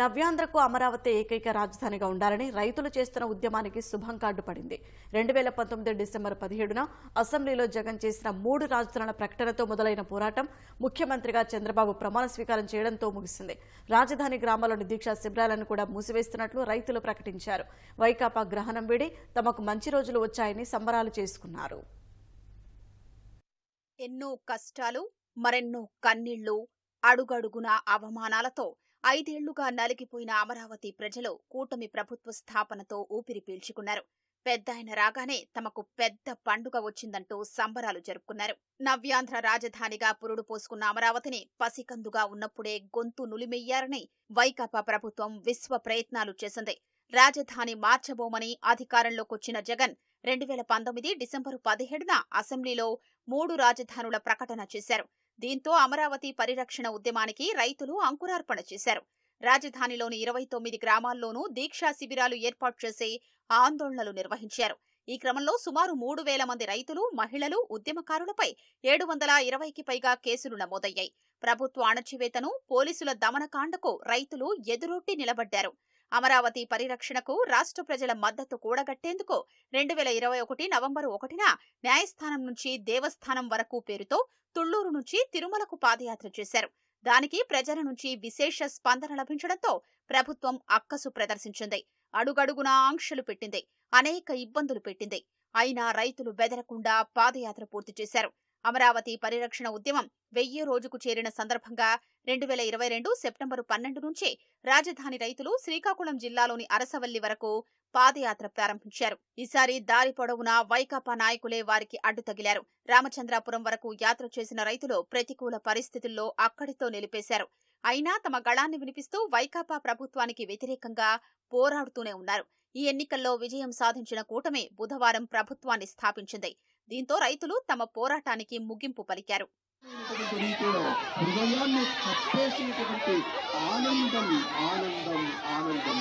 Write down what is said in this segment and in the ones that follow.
నవ్యాంధ్రకు అమరావతి ఏకైక రాజధానిగా ఉండాలని రైతులు చేస్తున్న ఉద్యమానికి శుభం కార్డు పడింది. రెండు వేల పంతొమ్మిది డిసెంబర్ పదిహేడున అసెంబ్లీలో జగన్ చేసిన మూడు రాజధానుల ప్రకటనతో మొదలైన పోరాటం ముఖ్యమంత్రిగా చంద్రబాబు ప్రమాణ స్వీకారం చేయడంతో ముగిసింది. రాజధాని గ్రామాల్లోని దీక్షా శిబిరాలను కూడా మూసివేస్తున్నట్లు రైతులు ప్రకటించారు. వైకాపా గ్రహణం వీడి తమకు మంచి రోజులు వచ్చాయని సంబరాలు చేసుకున్నారు. ఎన్నో కష్టాలు మరెన్నో కన్నీళ్ళు అడుగడుగున అవమానాలతో ఐదేళ్ళుగా నలిగిపోయిన అమరావతి ప్రజలు కూటమి ప్రభుత్వ స్థాపనతో ఊపిరి పీల్చుకున్నారు. పెద్దాయన రాగానే తమకు పెద్ద పండుగ వచ్చిందంటూ సంబరాలు జరుపుకున్నారు. నవ్యాంధ్ర రాజధానిగా పురుడు పోసుకున్న అమరావతిని పసికందుగా ఉన్నప్పుడే గొంతు నులిమెయ్యారని వైకాపా ప్రభుత్వం విశ్వ ప్రయత్నాలు చేసింది. రాజధాని మార్చబోమని అధికారంలోకొచ్చిన జగన్ రెండు వేల పంతొమ్మిది డిసెంబరు పదిహేడున అసెంబ్లీలో మూడు రాజధానుల ప్రకటన చేశారు. దీంతో అమరావతి పరిరక్షణ ఉద్యమానికి రైతులు అంకురార్పణ చేశారు. రాజధానిలోని ఇరవై తొమ్మిది గ్రామాల్లోనూ దీక్షా శిబిరాలు ఏర్పాటు చేసి ఆందోళనలు నిర్వహించారు. ఈ క్రమంలో సుమారు మూడు వేల మంది రైతులు మహిళలు ఉద్యమకారులపై ఏడు వందల ఇరవైకి పైగా కేసులు నమోదయ్యాయి. ప్రభుత్వ అణచివేతను పోలీసుల దమనకాండకు రైతులు ఎదురొట్టి నిలబడ్డారు. అమరావతి పరిరక్షణకు రాష్ట్ర ప్రజల మద్దతు కూడగట్టేందుకు రెండు వేల ఇరవై ఒకటి నవంబరు ఒకటిన న్యాయస్థానం నుంచి దేవస్థానం వరకు పేరుతో తుళ్ళూరు నుంచి తిరుమలకు పాదయాత్ర చేశారు. దానికి ప్రజల నుంచి విశేష స్పందన లభించడంతో ప్రభుత్వం అక్కసు ప్రదర్శించింది. అడుగడుగునా ఆంక్షలు పెట్టింది. అనేక ఇబ్బందులు పెట్టింది. అయినా రైతులు బెదరకుండా పాదయాత్ర పూర్తి చేశారు. అమరావతి పరిరక్షణ ఉద్యమం వెయ్యి రోజుకు చేరిన సందర్భంగా రెండు వేల ఇరవై రెండు సెప్టెంబరు పన్నెండు నుంచి రాజధాని రైతులు శ్రీకాకుళం జిల్లాలోని అరసవల్లి వరకు పాదయాత్ర ప్రారంభించారు. ఈసారి దారి పొడవునా వైకాపా నాయకులే వారికి అడ్డు తగిలారు. రామచంద్రాపురం వరకు యాత్ర చేసిన రైతులు ప్రతికూల పరిస్థితుల్లో అక్కడితో నిలిపేశారు. అయినా తమ గళాన్ని వినిపిస్తూ వైకాపా ప్రభుత్వానికి వ్యతిరేకంగా పోరాడుతూనే ఉన్నారు. ఈ ఎన్నికల్లో విజయం సాధించిన కూటమి బుధవారం ప్రభుత్వాన్ని స్థాపించింది. దీంతో రైతులు తమ పోరాటానికి ముగింపు పలికారు. ఆనందం ఆనందం ఆనందం.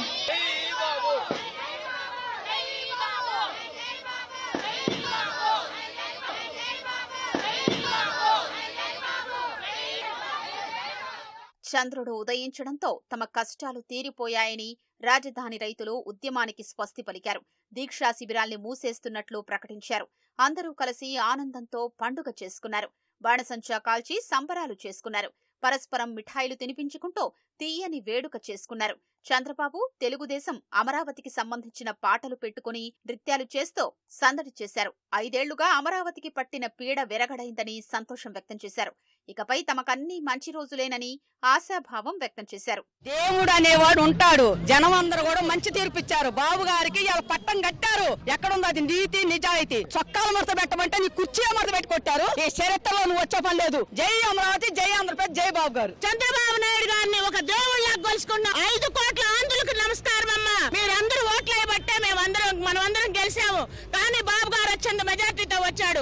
చంద్రుడు ఉదయించడంతో తమ కష్టాలు తీరిపోయాయని రాజధాని రైతులు ఉద్యమానికి స్వస్తి పలికారు. దీక్షా శిబిరాల్ని మూసేస్తున్నట్లు ప్రకటించారు. అందరూ కలిసి ఆనందంతో పండుగ చేసుకున్నారు. బాణసంచా కాల్చి సంబరాలు చేసుకున్నారు. పరస్పరం మిఠాయిలు తినిపించుకుంటూ తీయని వేడుక చేసుకున్నారు. చంద్రబాబు తెలుగుదేశం అమరావతికి సంబంధించిన పాటలు పెట్టుకుని నృత్యాలు చేస్తూ సందడి చేశారు. ఐదేళ్ళుగా అమరావతికి పట్టిన పీడ విరగడైందని సంతోషం వ్యక్తం చేశారు. ఇకపై తమకన్నీ మంచి రోజులేనని ఆశాభావం వ్యక్తం చేశారు. దేవుడు అనేవాడు ఉంటాడు. జనం అందరూ కూడా మంచి తీర్పిచ్చారు. బాబు గారికి ఇలా పట్టం కట్టారు. ఎక్కడుంది అది నీతి నిజాయితీ. చొక్కాల మడత పెట్టమంటే నీ కుర్చీ మడత పెట్టి కొట్టారు ఈ చరిత్రలో నువ్వు వచ్చే పని లేదు. జై అమరావతి జై ఆంధ్రప్రదేశ్ జై బాబు గారు చంద్రబాబు నాయుడు గారిని ఒక దేవుళ్ళ కొలుసుకున్న ఐదు కోట్ల ఆంధ్రులకు నమస్కారం అమ్మా మీరందరూ ఓట్లు వేయబట్టే మేమందరం మనమందరం గెలిచాము. కానీ బాబు గారు వచ్చింది మెజార్టీతో వచ్చాడు.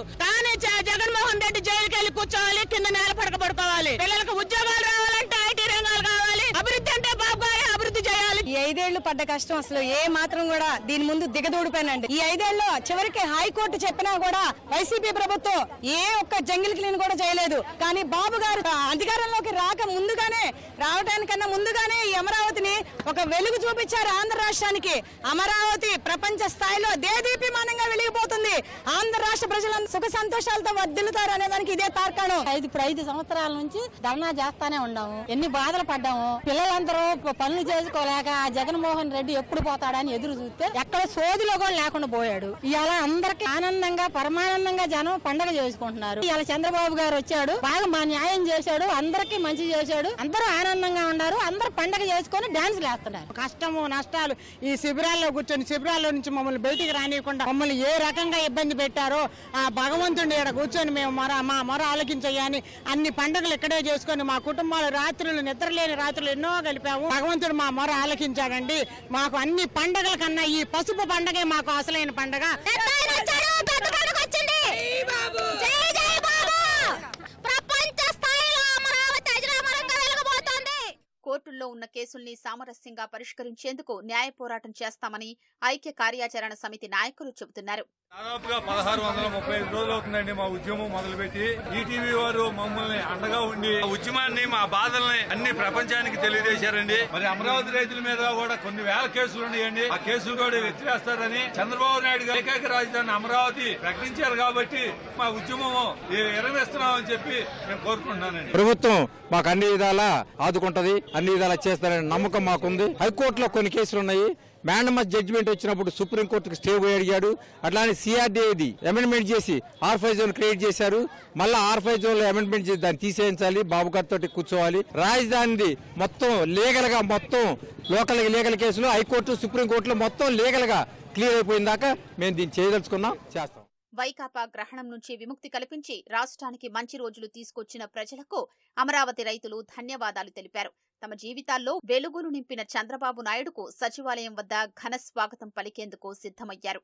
ఐదేళ్ళు పడ్డ కష్టం అసలు ఏ మాత్రం కూడా దీని ముందు దిగదూడిపోయినండి. ఈ ఐదేళ్ళలో చివరికి హైకోర్టు చెప్పినా కూడా వైసీపీ ప్రభుత్వం ఏ ఒక్క జంగిల్ క్లీన్ కూడా చేయలేదు. కానీ బాబు గారు అధికారంలోకి రాక ముందుగానే రావడానికన్నా ముందుగానే ఈ అమరావతిని ఒక వెలుగు చూపించారు ఆంధ్ర రాష్ట్రానికి. అమరావతి ప్రపంచ స్థాయిలో దేదీప్యమానంగా వెలిగిపోతుంది. ఆంధ్ర ప్రజలందరూ సుఖ సంతోషాలతో వర్దిల్లుతారు అనే దానికి ఇదే తార్కాణం. ఐదు ఇప్పుడు ఐదు సంవత్సరాల నుంచి ధర్నా చేస్తానే ఉన్నాము. ఎన్ని బాధలు పడ్డాము. పిల్లలందరూ పనులు చేసుకోలేక ఆ జగన్మోహన్ రెడ్డి ఎప్పుడు పోతాడని ఎదురు చూస్తే ఎక్కడ సోదిలో కూడా లేకుండా పోయాడు. ఇవాళ అందరికి ఆనందంగా పరమానందంగా జనం పండగ చేసుకుంటున్నారు. ఇవాళ చంద్రబాబు గారు వచ్చాడు. బాగా మా న్యాయం చేశాడు. అందరికీ మంచి చేశాడు. అందరూ ఆనందంగా ఉన్నారు. అందరూ పండగ చేసుకొని డాన్స్ వేస్తున్నారు కష్టము నష్టాలు ఈ శిబిరాల్లో కూర్చొని శిబిరాల్లో నుంచి మమ్మల్ని బయటికి రానియకుండా మమ్మల్ని ఏ రకంగా ఇబ్బంది పెట్టారో ఆ భగవంతుడి ఇక్కడ కూర్చొని మేము మొర మా మొర ఆలకించయ్యా అని అన్ని పండుగలు ఇక్కడే చేసుకొని మా కుటుంబాలు రాత్రులు నిద్రలేని రాత్రులు ఎన్నో గలిపాము భగవంతుడు మా మొర ఆలకించాడండి. మాకు అన్ని పండుగల కన్నా ఈ పసుపు పండగే మాకు అసలైన పండగ ప్రపంచ స్థాయిలో అమరావతి అజరామరంగా వెలగబోతోంది కోర్టుల్లో ఉన్న కేసుల్ని సామరస్యంగా పరిష్కరించేందుకు న్యాయ పోరాటం చేస్తామని ఐక్య కార్యాచరణ సమితి నాయకులు చెబుతున్నారు. దాదాపుగా పదహారు వందల ముప్పై ఐదు రోజులు అవుతుందండి మా ఉద్యమం మొదలుపెట్టి. ఈటీవీ వారు మమ్మల్ని అండగా ఉండి ఆ ఉద్యమాన్ని మా బాధల్ని అన్ని ప్రపంచానికి తెలియజేశారండి. మరి అమరావతి రైతుల మీద కూడా కొన్ని వేల కేసులు ఉన్నాయండి. ఆ కేసులు కూడా ఎత్తివేస్తారని చంద్రబాబు నాయుడు గారు ఏకైక రాజధాని అమరావతి ప్రకటించారు కాబట్టి మా ఉద్యమం ఎరవేస్తున్నామని చెప్పి నేను కోరుకుంటున్నానండి. ప్రభుత్వం మాకు అన్ని విధాలా ఆదుకుంటది అన్ని విధాలా చేస్తారనే నమ్మకం మాకుంది. హైకోర్టులో కొన్ని కేసులు ఉన్నాయి. మ్యాండమస్ జడ్జిమెంట్ వచ్చినప్పుడు సుప్రీంకోర్టుకు స్టే పోయి అడిగాడు. అట్లానే సిఆర్డీఏది అమెండ్మెంట్ చేసి ఆర్ఫై జోన్ క్రియేట్ చేశారు. మళ్ళీ ఆర్ఫై జోన్లో అమెండ్మెంట్ చేసి దాన్ని తీసేయించాలి. బాబు గారితో కూర్చోవాలి. రాజధానిది మొత్తం లీగల్గా మొత్తం లోకల్ లీగల్ కేసులు హైకోర్టు సుప్రీంకోర్టులో మొత్తం లీగల్గా క్లియర్ అయిపోయిన దాకా మేము దీన్ని చేయదలుచుకున్నాం. చేస్తాం. వైకాపా గ్రహణం నుంచి విముక్తి కల్పించి రాష్ట్రానికి మంచి రోజులు తీసుకొచ్చిన ప్రజలకు అమరావతి రైతులు ధన్యవాదాలు తెలిపారు. తమ జీవితాల్లో వెలుగులు నింపిన చంద్రబాబు నాయుడుకు సచివాలయం వద్ద ఘన స్వాగతం పలికేందుకు సిద్ధమయ్యారు.